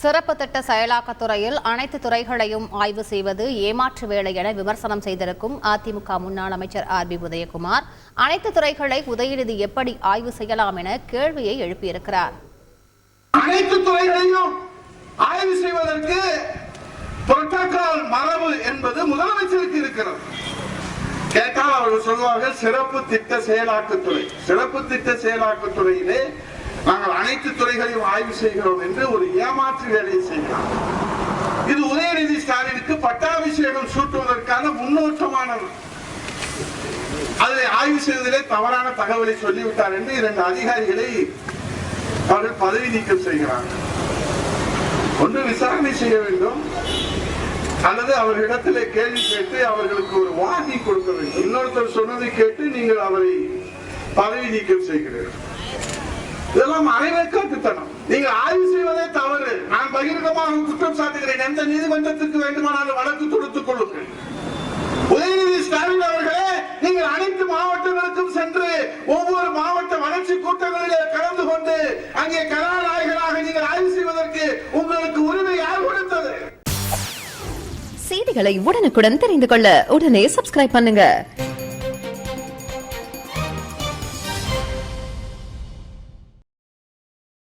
சிறப்பு திட்ட செயலாக்கத்துறையில் அனைத்து துறைகளையும் ஆய்வு செய்வது ஏமாற்று வேலை என விமர்சனம் செய்திருக்கும் அதிமுக முன்னாள் அமைச்சர் ஆர் பி உதயகுமார். அனைத்து துறைகளை உதயநிதி எப்படி ஆய்வு செய்யலாம் என கேள்வியை எழுப்பியிருக்கிறார். அனைத்து துறைகளையும் ஆய்வு செய்வதற்கு புரோட்டோகால் மரபு என்பது முதலமைச்சருக்கு இருக்கிறது. கேட்டால் அவர்கள் சொல்வார்கள் சிறப்பு திட்ட செயலாக்கத்துறை. சிறப்பு திட்ட செயலாக்கத்துறையிலே நாங்கள் அனைத்து துறைகளையும் ஆய்வு செய்கிறோம் என்று ஒரு ஏமாற்று வேலையை செய்கிறோம் இது உதயநிதி ஸ்டாலினுக்கு பட்டாபிஷேகம் சூட்டுவதற்கான முன்னோட்டமானது அதை ஆய்வு செய்வதிலே தவறான தகவலை சொல்லிவிட்டார் என்று இரண்டு அதிகாரிகளை அவர்கள் பதவி நீக்கம் செய்கிறார்கள் ஒன்று விசாரணை செய்ய வேண்டும். அல்லது அவர்களிடத்திலே கேள்வி கேட்டு அவர்களுக்கு ஒரு வார்னிங் கொடுக்க வேண்டும். இன்னொருத்தர் சொன்னதை கேட்டு நீங்கள் அவரை பதவி நீக்கம் செய்கிறீர்கள். இதெல்லாம் மறைவேற்கும் திட்டணும் நீங்க ஆய்வு செய்வதே தவறு. நான் பகிரங்கமாக குற்றம் சாட்டுகிறேன். எந்த நீதிமன்றத்திற்கு வேண்டுமானாலும் வழக்கு தொடுத்துக் கொள்ளுங்கள். உதயநிதி ஸ்டாலின் அவர்களே நீங்கள் அனைத்து மாவட்டங்களுக்கும் சென்று ஒவ்வொரு மாவட்ட வளர்ச்சி கூட்டங்களிலே கலந்து கொண்டு அங்கே கதாநாயகராக நீங்கள் ஆய்வு செய்வதற்கு உங்களுக்கு உரிமை யார் கொடுத்தது? செய்திகளை உடனுக்குடன் தெரிந்து கொள்ள உடனே சப்ஸ்கிரைப் பண்ணுங்க.